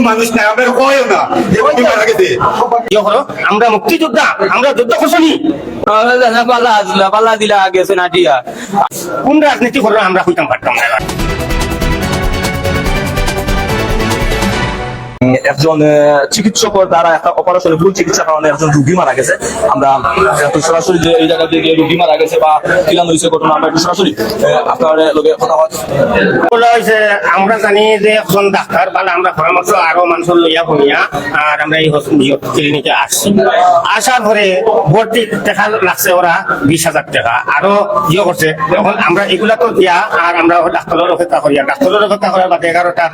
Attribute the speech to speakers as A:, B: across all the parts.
A: মানুষ নাই আমরা কয়ও না। মারা গেছে
B: ইয়ে আমরা মুক্তিযোদ্ধা আমরা যুদ্ধ করছি
C: পাল্লা দিলা পাল্লা দিলা গেছে না দিয়া
B: কোন রাজনীতি করো আমরা হইতাম পারতাম না
D: একজন আহ, চিকিৎসকের দ্বারা একটা অপারেশনে ভুল চিকিৎসা কারণে একজন রুগী মারা গেছে। আমরা সরাসরি যে এই জায়গা থেকে রুগী মারা গেছে বা কিলান হয়েছে ঘটনা আমরা একটু সরাসরি আপনার লগে কথা হয়।
B: আমরা জানি যে একজন ডাক্তার বা আমরা পরামর্শ আরও মানুষের লইয়া বনিয়া আর আমরা এই ক্লিনিকে আসছি। আসার পরে ভর্তি টাকা লাগছে ওরা বিশ হাজার টাকা। আরও ইয়ে করছে এখন আমরা এগুলা তো দিয়া আর আমরা ডাক্তারের অপেক্ষা করি। আর ডাক্তারের অপেক্ষা করার বাদে এগারোটা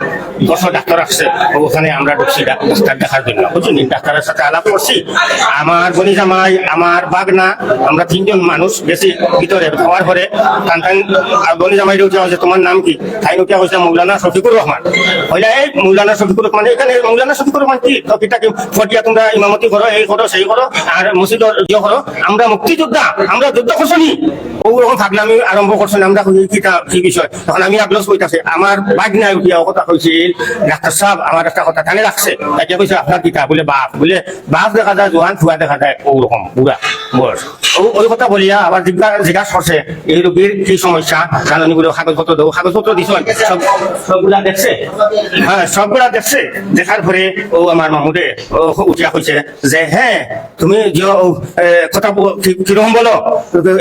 B: দশ ডাক্তার আসছে ওখানে আমরা ঢুকছি ডাক্তার দেখার জন্য। বুঝছেন ডাক্তারের সাথে আলাপ করছি। আমার বনি জামাই, আমার বাগনা, আমরা তিনজন মানুষ বেশি ভিতরে হওয়ার পরে টান টান বনি জামাই যে তোমার নাম কি? তাই উঠে হয়েছে? মৌলানা শফিকুর রহমান। হইলে এই মৌলানা শফিকুর রহমান, এখানে মৌলানা শফিকুর রহমান কি? তো কিটা কি ফটিয়া তোমরা ইমামতি করো, এই করো, সেই করো, আর মসজিদর ইয়ে করো। আমরা মুক্তিযোদ্ধা, আমরা যুদ্ধ করছি ওরকম থাকলে আরম্ভ করছেন আমরা কি বিষয়? তখন আমি আগলস কইতাছে, আমার বাগনায় উঠিয়া কথা কইছিল ডাক্তার সাহেব, আমার একটা কথা কানে রাখছে তাকে কইছে আপনার কিতা বলে বাপ বলে বাপ দেখা যায় জোয়ান ছুয়া দেখা যায় ওরকম পুরা বয়স। ওই কথা বলিয়া আবার জিজ্ঞাসা করছে, এই রোগীর কি সমস্যা? জানানি বলে কাগজপত্র দেবো, কাগজপত্র দিছ সব, সবগুলা দেখছে? হ্যাঁ সবগুলা দেখছে। দেখার পরে ও আমার মামুদে, ও উঠিয়া কইছে যে হ্যাঁ তুমি কথা কীরকম বলো?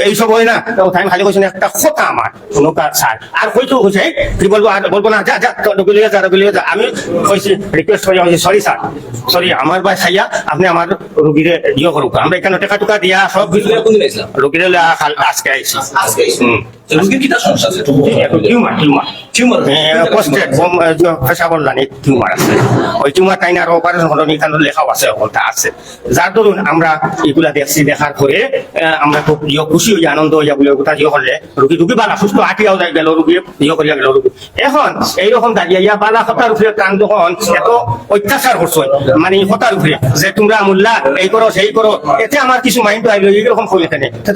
B: এইসব হয় না? তাই খালি কইছেন একটা কথা আমার কোনো কাজ স্যার আর কইতো কইছে, কি বলব, আর বলব না, যা যা রোগী লিয়ে যা, রোগী লিয়ে যা। আমি কইছি রিকোয়েস্ট করি, আমি সরি স্যার সরি আমার বাই খাইয়া আপনি আমার রোগীরে ইয়ে করুক। আমরা এখানে টাকা টুকা দিয়া সব কিছু
D: কোনদিন আইছিলাম
B: রোগীরে লইয়া আজকে আইছি।
D: আজকে
B: হুম।
D: রুগীর কিটা সমস্যা আছে?
B: টিউমার টিউমার
D: টিউমার
B: পোস্টেড পেশাবল লানি টিউমার আছে। ওই টিউমার টাইন আর অপারেশন হলো এখানে লেখাও আছে ওটা আছে। যার দরুন আমরা এগুলা দেখছি দেখার পরে আমরা খুব ইয়ে খুশি হই আনন্দ হইয়া বলে ওটা ইয়ে হলে রুগী রুগী বালা সুস্থ আটিয়াও যাই গেল রুগী ইয়ে করিয়া গেল রুগী। এখন এইরকম দাঁড়িয়ে ইয়া বালা হতার উপরে কান যখন এত অত্যাচার করছ। মানে হতার উপরে যে তোমরা মোল্লা এই করো সেই করো এতে আমার কিছু মাইন্ড আইলো এইরকম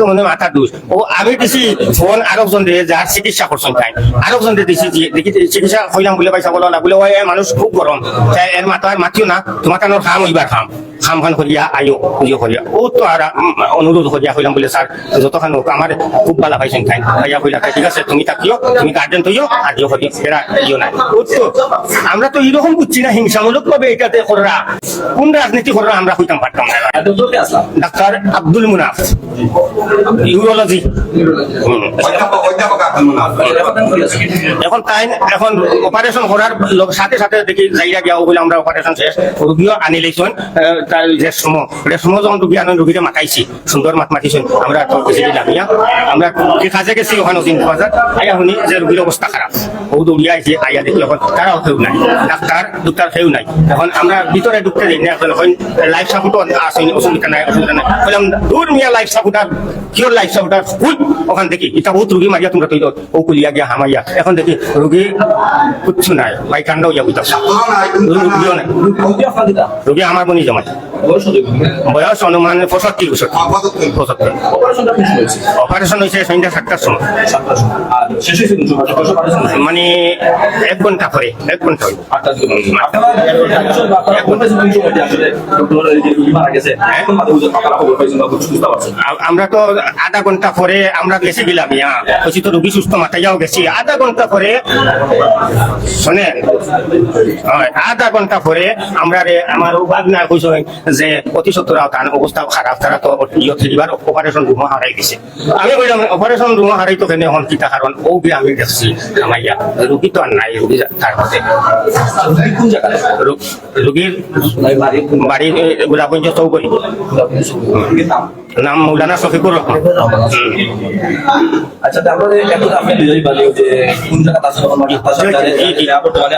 B: মনে দোষ। ও আমি দিছি ফোন আরেকজন রে যার চিকিৎসা করছেন তাই। আরেকজন রে দিছি দেখি চিকিৎসা হইলাম বলে পয়সা বলো না বলে ওই মানুষ খুব গরম তাই এর মাথা আর মাতিও না তোমার কারণ খাম হইবার খাম। খাম খান করিয়া আইও ইয়ে করিয়া ও তো আর অনুরোধ করিয়া হইলাম বলে স্যার যতখান হোক আমার খুব ভালো পাইছেন তাই। ভাইয়া কইলা ঠিক আছে তুমি থাকিও তুমি গার্জেন তৈও আর ইয়ে করিও এরা ইয়ে নাই। আমরা তো এরকম বুঝছি না হিংসামূলক ভাবে এটাতে কোন রাজনীতি করা আমরা হইতাম পারতাম না ডাক্তার আব্দুল মুনাফ। ইউরোলজি এখন তাই, এখন অপারেশন করার সাথে সাথে দেখি যাইয়া গিয়া বলে আমরা অপারেশন শেষ রুগীও আনি লেছেন। তার রেশম রেশম যখন রুগী আনেন রুগীরে মাতাইছি। সুন্দর মাত মাতিছেন। আমরা তো বেশি দিলাম ইয়া আমরা কাজে গেছি ওখানে দিন বাজার আইয়া শুনি যে রুগীর অবস্থা খারাপ ও দৌড়িয়া আইছে আইয়া দেখি এখন তারাও কেউ নাই। ডাক্তার ডাক্তার কেউ নাই। এখন আমরা ভিতরে ঢুকতে দিই না, এখন লাইফ সাপোর্টও আসেনি অসুবিধা নাই অসুবিধা নাই। বললাম দূর মিয়া লাইফ সাপোর্টার কিয় লাইফ সাপোর্টার হুই ওখান দেখি এটা বহুত রুগী মারিয়া তোমরা তৈরি ও কুলিয়া গিয়া হামাইয়া। এখন দেখি রুগী কিচ্ছু নাই ভাই কান্ড ইয়া বুঝতে রুগীও নাই।
D: রুগী
B: রুগী আমার বনি জমাই
D: বয়স
B: অনুমান পঁয়ষট্টি বছর। পঁচাত্তর।
D: কিছু হয়েছে
B: অপারেশন হয়েছে সন্ধ্যা সাতটার সময়। মানে এক ঘণ্টা পরে এক ঘণ্টা হইব
D: আটটার দিকে আপনারা এখন পেয়েছেন কোন সময়টা আসলে ডক্টর এই যে রুগী মারা গেছে এখন মাঝে বুঝে পাকারা খবর পাইছেন বা বুঝতে পারছেন?
B: আ- আমরা তো আধা ঘণ্টা পরে আমরা গেছি গেলাম ইয়া বলছি তো রুগী সুস্থ মাথায় গেছি। আধা ঘণ্টা পরে শোনেন হয়, আধা ঘণ্টা পরে আমরা রে আমার উপাদ না কইস যে অতি সত্তর তার অবস্থা খারাপ তারা তো ইয়ে এবার অপারেশন রুমা হারাই দিছে। আমি কইলাম অপারেশন রুমা হারাই তো কেন এখন কিতা কারণ ও বি আমি দেখছি আমাইয়া রুগী তো আর নাই রুগী তার মধ্যে রুগীর
D: বাড়ি
B: বাড়ি গোলাপগঞ্জ চৌকরি
D: নাম
B: নাম মৌলানা শফিকুর রহমান
D: আচ্ছা তারপরে এখন আপনি নিজেই বলি যে কোন জায়গাতে আসলে আমার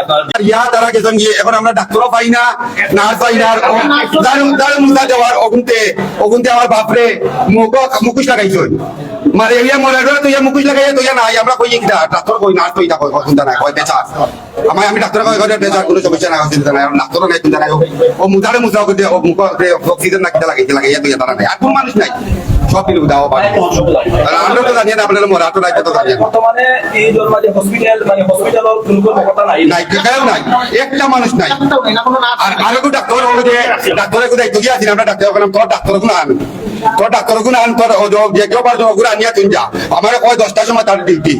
D: আপনার
A: ইয়া তারা গেছেন গিয়ে এখন আমরা ডাক্তারও পাই না নার্স পাই না দারুণ দারুণ মুলা দেওয়ার অগুনতে অগুনতে আমার বাপরে মুখ মুখোশ লাগাইছে মানে ইয়া মরে ধরে তুই মুকুশ লাগাই তুই না আমরা কই কি ডাক্তার কই না তুই না কই চিন্তা নাই কই বেচা আমার আমি ডাক্তার কই কই বেচা কোনো সমস্যা নাই চিন্তা নাই ডাক্তার নাই চিন্তা নাই ও মুদারে মুদা কই ও মুখ অক্সিজেন না কিটা লাগাইতে লাগাই তুই তারা নাই আর কোন মানুষ নাই সব কিছু দাও পারে আর আমরা তো জানি না আপনার মরা তো নাই তো জানি না
D: বর্তমানে এই তোর মাঝে হসপিটাল মানে হসপিটালের কোনো কথা নাই
A: নাই কেউ নাই একটা মানুষ নাই আর আরও ডাক্তার হলো যে ডাক্তারের কোথায় তুই আছিস আমরা ডাক্তার বললাম তোর ডাক্তার গুণ আন তোর ডাক্তার গুণ তোর যে- যে কেউ পারছ ওগুলো আনিয়া তুই যা আমার কয় দশটার সময় তার ডিউটি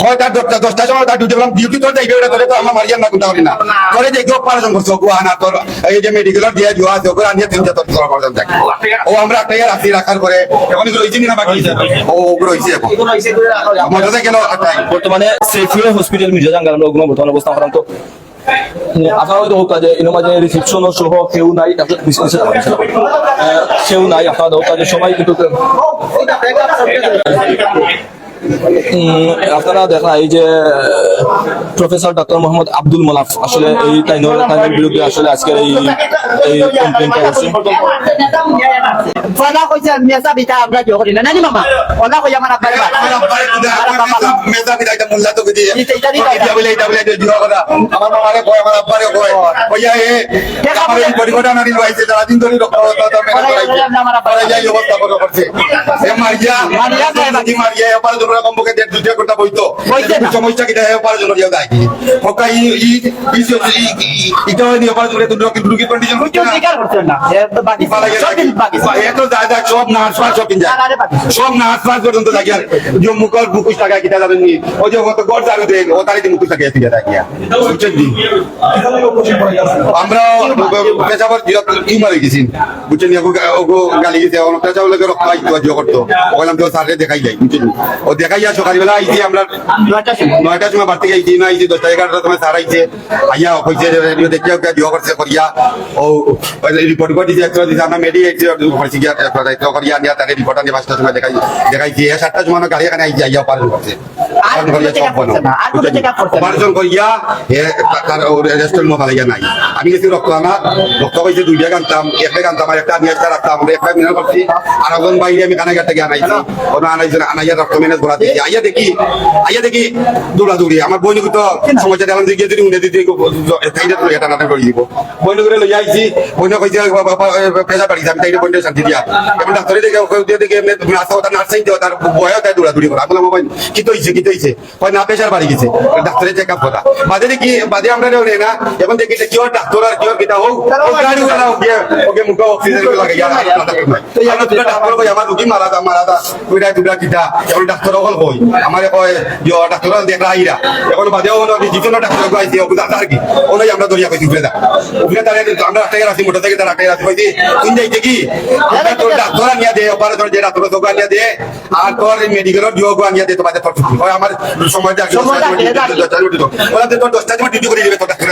A: কয় তার দশটা দশটার সময় তার ডিউটি বললাম ডিউটি তোর যাইবে ওটা তোরে তো আমার মারিয়ান না কোনটা করি না। তোরে যে কেউ পারজন করছ ওগুলো তোর এই যে মেডিকেলের দিয়ে দেওয়া আছে ওগুলো আনিয়া তুই যা তোর তোর পারজন দেখ। ও আমরা একটা ইয়ে রাখি রাখার করে এখন এগুলো হয়েছে না বাকি? ও ওগুলো হয়েছে এখন। মজাতে গেল
D: বর্তমানে সেফিও হসপিটাল মির্জা জাঙ্গাল ওগুলো বর্তমানে অবস্থা তো আপনারা হয়তো হোক যে এর মাঝে রিসেপশন সহ কেউ নাই বিসনেসে কেউ নাই আপনারা হোক যে সবাই কিন্তু আপনারা দেখা এই যে প্রফেসর ডক্টর মোহাম্মদ আব্দুল মালাফ আসলে এই তাইনের তাইনের বিরুদ্ধে আসলে আজকের এই এই কমপ্লেনটা
A: এটা মোল্লা তো এটা বলে এটা বলে কথা আমার মামারে কয় আমার আব্বারে কয়। কইয়া এ আমার লইছে দিন ধরে রক্ত তো পরে যাই অবস্থা করে করছে। এ মারিয়া
E: মারিয়া কয় বাকি?
A: মারিয়া এ দেড় বইতো। সমস্যা দেয় পারে জন্য দিয়া ই ই পারে জন্য দুটো দুটো কন্ডিশন হচ্ছে না। সব পর্যন্ত থাকি আর যে মুখর মুখোশ টাকা কিটা যাবেন নি ও যে গড় দেন ও তারিতে টাকা যায় বুঝছেন আমরা পেশাবার কি মারি গেছি। বুঝছেন গালি রক্ত করতো। দেখাই যাই। বুঝছেন নি? ও দেখাইয়া সকালবেলা আইছি আমরা নয়টার সময়। বাড়তে আইছি না আইছি দশটা এগারোটার সময় স্যার আইছে। আইয়া দেখে ওকে দিও করছে করিয়া ও রিপোর্ট করে দিছে একটা দিছে আমরা মেডি আইছি গিয়া একটা করিয়া নিয়া তাকে রিপোর্ট আনি পাঁচটার সময় দেখাই দেখাইছি। এ সাতটার সময় গাড়ি এখানে আইছি আইয়া পালন করছে। করিয়া। অপারেশন তার রেস্টুরেন্ট নাই। আমি গেছি রক্ত আনা রক্ত পাইছে দুই ব্যাগ আনতাম এক ব্যাগ আনতাম আর একটা নিয়ে একটা রাখতাম আমরা মিনার করছি। আর একজন বাইরে আমি কানাঘাট থেকে আনাইছি। ওনা আনাইছে আনাইয়া রক্ত মেনে ঘোরা দিয়েছি আইয়া দেখি আইয়া দেখি আমার বইনুকে তো সমস্যা দেখলাম যে গিয়ে যদি উঠে দিতে তাইটা তো এটা নাটক করে দিব। বইনুকে লইয়া আইছি বইনা কইছে পেশা পাড়িছে আমি তাইটা শান্তি দিয়া। ডাক্তারে দেখে দিয়ে দেখে এমনি নার্সাই দেওয়া তার বয়া তাই করা বললাম মোবাইল কি তো হইছে কি তো হইছে? কয় না প্রেশার বাড়ি গেছে। ডাক্তারে চেক আপ কথা বাদে দেখি বাদে আমরা নেও না এখন দেখি এটা কি ওর ডাক্তার আর কি ওর কিটা হোক ও গাড়ি ওলা ওকে ওকে মুখে অক্সিজেন লাগাই আর তো আমরা দুটা ডাক্তার কই আমার রুগী মারা দা মারা দা কইরা দুটা কিটা ডাক্তার হল কই আমারে কয় ইয়ো ডাক্তার দেখা আইরা এখন বাদে ও জিতন ডাক্তার কই আইছে ওকে ডাক্তার কি ওনাই আমরা দরিয়া কইছি উপরে দা তারে আমরা রাস্তায় রাখছি মোটর থেকে তার রাস্তায় রাখছি কইছি তুই যাইতে কি আমরা তোর ডাক্তার আনিয়া দে অপারেশন যে ডাক্তার তো আনিয়া দে আর তোর মেডিকেলের যোগ আনিয়া দে তোমাদের তোর হয় আমার সময় ওরা তোর দশটা ডিউটি করে দিবে তোর ডাক্তার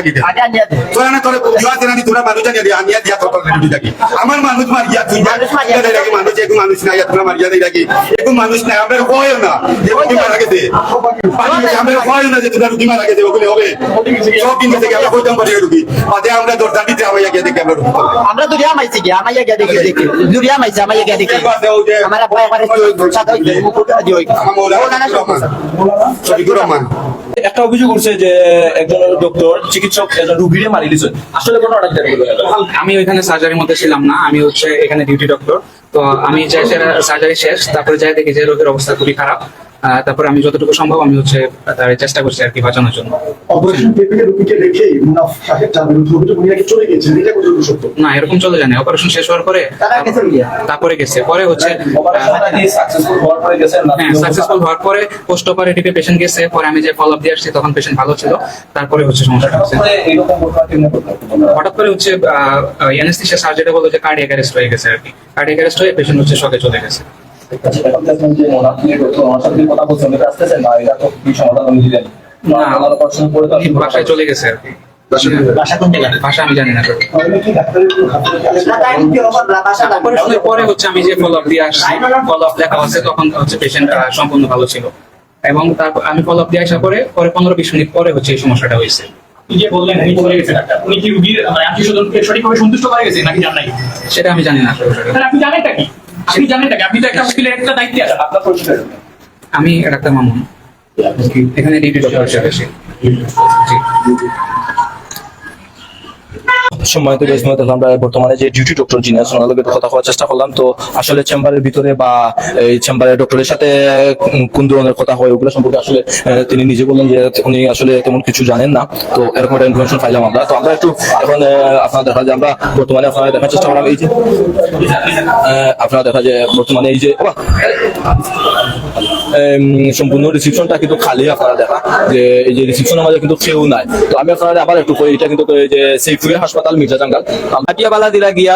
A: তোরা না তোর বিবাহ জানি তোরা মানুষ দিয়া আনিয়া দিয়া তোর ডিউটি থাকি আমার মানুষ মারিয়া তুই
E: মানুষ
A: মানুষ মানুষ তোরা মারিয়া দেই মানুষ নাই আমরা হয় না গেছে পানি গেছে, আমরা হয় না যে তোরা রুগী মারা গেছে ওগুলো হবে। সব দিন থেকে আমরা কইতাম পারি রুগী। বাদে আমরা দরজা দিতে হবে গিয়ে দেখি আমরা. মৌলানা
E: Wala na
A: Shafiqur
E: siya.
A: Rahman. Shafiqur Rahman.
D: একটা অভিযোগ করছে যে একজন ডক্টর চিকিৎসক একজন রুগীরে মারি দিছে আসলে কোনো কি
F: আমি ওইখানে সার্জারির মধ্যে ছিলাম না, আমি হচ্ছে এখানে ডিউটি ডক্টর তো আমি যাই সার্জারি শেষ, তারপরে যাই দেখি যে রোগের অবস্থা খুবই খারাপ। তারপরে আমি যতটুকু সম্ভব আমি হচ্ছে তার চেষ্টা করছি আর কি বাঁচানোর জন্য।
G: অপারেশন টেবিলে রুগীকে রেখেই মুনাফ সাহেব জানবেন অভিযোগ উনি চলে গেছেন এটা কতটুকু সত্য?
F: না এরকম চলে জানে অপারেশন শেষ হওয়ার পরে. তারপরে গেছে। পরে হচ্ছে
D: সাকসেসফুল হওয়ার পরে গেছেন
F: হ্যাঁ সাকসেসফুল হওয়ার পরে পোস্ট অপারেটিভে পেশেন্ট গেছে। পরে আমি যে ফলো আপ দিয়ে আসছি তখন পেশেন্ট ভালো ছিল। তারপরে হচ্ছে সমস্যাটা হচ্ছে। হঠাৎ করে হচ্ছে এনএসথিসিয়া সার্জারি বলল যে কার্ডিয়াক অ্যারেস্ট হয়ে গেছে আর কি। কার্ডিয়াক অ্যারেস্ট হয়ে পেশেন্ট হচ্ছে শকে চলে গেছে।
D: যে
F: চলে গেছে. পরে হচ্ছে আমি যে ফলো আপ দিয়ে আসছি ফলো আপ তখন হচ্ছে সম্পূর্ণ ভালো ছিল এবং তারপর আমি ফলো আপ দিয়ে আসার পরে পরে পনেরো বিশ মিনিট পরে হচ্ছে এই সমস্যাটা হয়েছে
H: যে বললেন কি সঠিকভাবে সন্তুষ্ট নাকি
F: সেটা আমি জানি না
H: আপনি জানেন নাকি আপনি তো একটা উকিলের একটা দায়িত্বে আছেন আপনার পরিচয়
F: আমি ডাক্তার মামুন। এখানে ডিউটি ডক্টর হিসেবে আছি। জি।
D: সম্মানিত গেস্টমেন্ট আমরা বর্তমানে যে ডিউটি ডক্টর যিনি আছেন ওনার কথা হওয়ার চেষ্টা করলাম। তো আসলে চেম্বারের ভিতরে বা, এই চেম্বারের ডক্টরের সাথে কোন ধরনের কথা হয় ওগুলো সম্পর্কে আসলে তিনি নিজে বললেন যে উনি আসলে তেমন কিছু জানেন না। তো এরকম একটা ইনফরমেশন পাইলাম আমরা। তো আমরা একটু এখন আপনার দেখা যায় আমরা বর্তমানে আপনারা দেখার চেষ্টা করলাম। এই যে আপনারা দেখা যায় বর্তমানে এই যে সম্পূর্ণ রিসিপশনটা কিন্তু খালি আপনারা দেখা, যে এই যে রিসিপশনের মাঝে কিন্তু কেউ নাই। তো আমি আপনারা আবার একটু এটা কিন্তু যে সেইফুয়া হাসপাতাল, মির্জা
C: দিলা গিয়া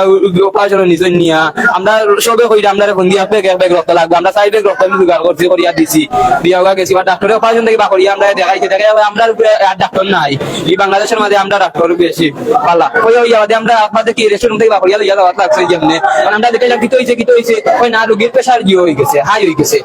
C: নিজে নিয়া, আমরা সবে আমরা ফোন দিয়া ব্যাগ ব্যাগ রক্ত লাগবে, আমরা সাইড ব্যাগ রক্ত জোগাড় করছি, করিয়া দিছি। দিয়া গেছি বা বা করিয়া, আমরা দেখাইছি দেখাই আমরা আর ডাক্তার নাই। এই বাংলাদেশের মাঝে আমরা ডাক্তার বেশি, পালা। ওই ওই আমাদের আমরা আপনাদের কি রেস্টুরেন্ট থেকে বা করিয়া লইয়া যাওয়া লাগছে যেমনে আমরা দেখে কি হইছে কি হইছে? ওই না, রোগীর প্রেসার জিও হয়ে গেছে? হাই হয়ে গেছে।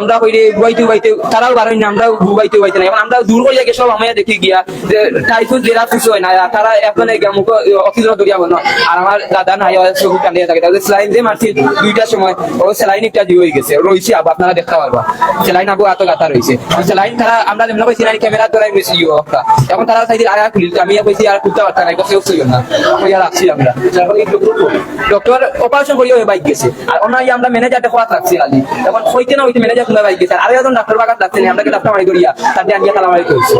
C: আমরা কইরে বুবাইতে বুবাইতে তারাও বারোই না আমরা বুবাইতে বুবাইতে না এখন আমরা দূর করিয়া গিয়ে সব আমরা দেখি গিয়া যে টাইফুড যেটা কিছু না তারা এখন মুখ অক্সিজেন দরিয়া বলো আর আমার দাদা নাই চোখ কান্দিয়ে থাকে। তাদের স্লাইন দিয়ে মারছি, দুইটার সময় ও স্যালাইন একটা দিয়ে গেছে। রয়েছে আবার, আপনারা দেখতে পারবা। স্যালাইন আবু এত স্যালাইন আমরা ক্যামেরা এখন তারা ছিল না আর আসছি আমরা। ডক্টর অপারেশন বাইক গেছে। আর আমরা ম্যানেজার দেখো রাখছি আলি এখন হইতে না হইতে ম্যানেজার খুলে বাইক গেছে। আর একজন ডাক্তার বাগাত ডাকছে না আমরা ডাক্তার মারি করিয়া তার দিয়ে আনিয়া তালা মারি করছি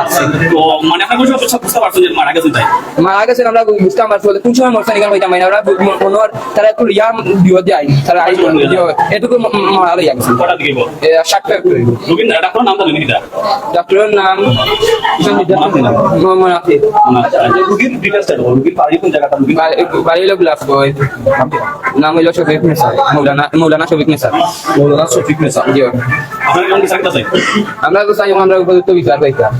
C: রাখছি
H: মানে কোনো বুঝতে যে মারা গেছেন তাই?
C: মারা গেছেন আমরা বুঝতে পারছি বলে কোন সময় মরছেন এখানে হইতাম না আমরা মনোর তারা একটু ইয়া দিও যায় তারা আই এটুকু মারা লইয়া গেছে।
H: কটা বল? ডাক্তার নাম বলেন এটা
C: ডাক্তারের নাম মোহাম্মদ আফিফ
H: রোগীর ডিটেলসটা বল। বাড়ি কোন জায়গাটা?
C: বাড়ি হলো গ্লাস নাম হইল শফিক নিসার মৌলানা মৌলানা শফিক নিসার
D: মৌলানা শফিক নেসা
C: জি আমরা তো চাই আমরা উপযুক্ত বিচার পাইতাম